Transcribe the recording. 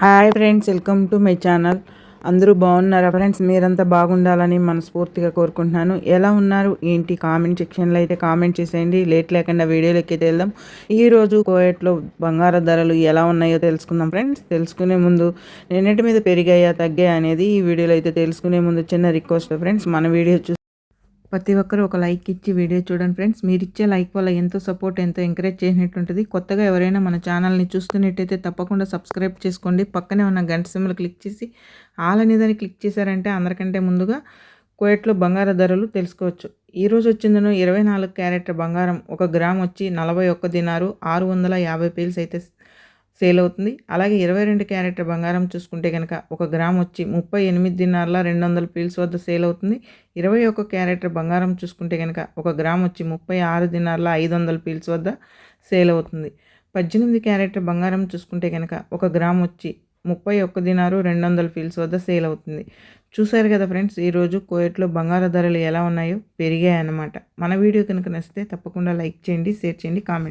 Hi friends welcome to my channel. అందరూ బాగున్నారా friends? మీరంతా బాగుండాలని మనస్ఫూర్తిగా కోరుకుంటున్నాను. ఎలా ఉన్నారు? ఏంటి? కామెంట్ సెక్షన్లో అయితే కామెంట్ చేసేయండి. లేట్ లేకుండా వీడియోలోకి అయితే వెళ్దాం. ఈరోజు కోయట్లో బంగారు ధరలు ఎలా ఉన్నాయో తెలుసుకుందాం ఫ్రెండ్స్. తెలుసుకునే ముందు నిన్నటి మీద పెరిగాయా తగ్గాయా అనేది ఈ వీడియోలో అయితే తెలుసుకునే ముందు చిన్న రిక్వెస్ట్ ఫ్రెండ్స్. మన వీడియో ప్రతి ఒక్కరు ఒక లైక్ ఇచ్చి వీడియో చూడండి ఫ్రెండ్స్. మీరు ఇచ్చే లైక్ వల్ల ఎంతో సపోర్ట్ ఎంతో ఎంకరేజ్ చేసినట్టుంటుంది. కొత్తగా ఎవరైనా మన ఛానల్ని చూస్తున్నట్టయితే తప్పకుండా సబ్స్క్రైబ్ చేసుకోండి. పక్కనే ఉన్న గంట సిమ్లు క్లిక్ చేసి ఆల్ అనేదాన్ని క్లిక్ చేశారంటే అందరికంటే ముందుగా కోయట్లో బంగారు ధరలు తెలుసుకోవచ్చు. ఈరోజు వచ్చిందను ఇరవై నాలుగు క్యారెట్ బంగారం. ఒక గ్రామ్ వచ్చి నలభై ఒక్క దినారు. ఆరు వందల యాభై పీల్స్ అయితే సేల్ అవుతుంది అలాగే ఇరవై రెండు క్యారెట్ బంగారం చూసుకుంటే కనుక ఒక గ్రామ్ వచ్చి ముప్పై ఎనిమిది దినార్ల రెండు వందల పీల్స్ వద్ద సేల్ అవుతుంది ఇరవై ఒక క్యారెట్ బంగారం చూసుకుంటే కనుక ఒక గ్రామ్ వచ్చి ముప్పై ఆరు దినార్ల ఐదు వందల పీల్స్ వద్ద సేల్ అవుతుంది పద్దెనిమిది క్యారెట్ బంగారం చూసుకుంటే కనుక ఒక గ్రామ్ వచ్చి ముప్పై ఒక్క దినారు రెండు వందల ఫీల్స్ వద్ద సేల్ అవుతుంది చూశారు కదా ఫ్రెండ్స్ ఈరోజు కోయట్లో బంగారు ధరలు ఎలా ఉన్నాయో? పెరిగాయన్నమాట. మన వీడియో కనుక నచ్చితే తప్పకుండా లైక్ చేయండి షేర్ చేయండి కామెంట్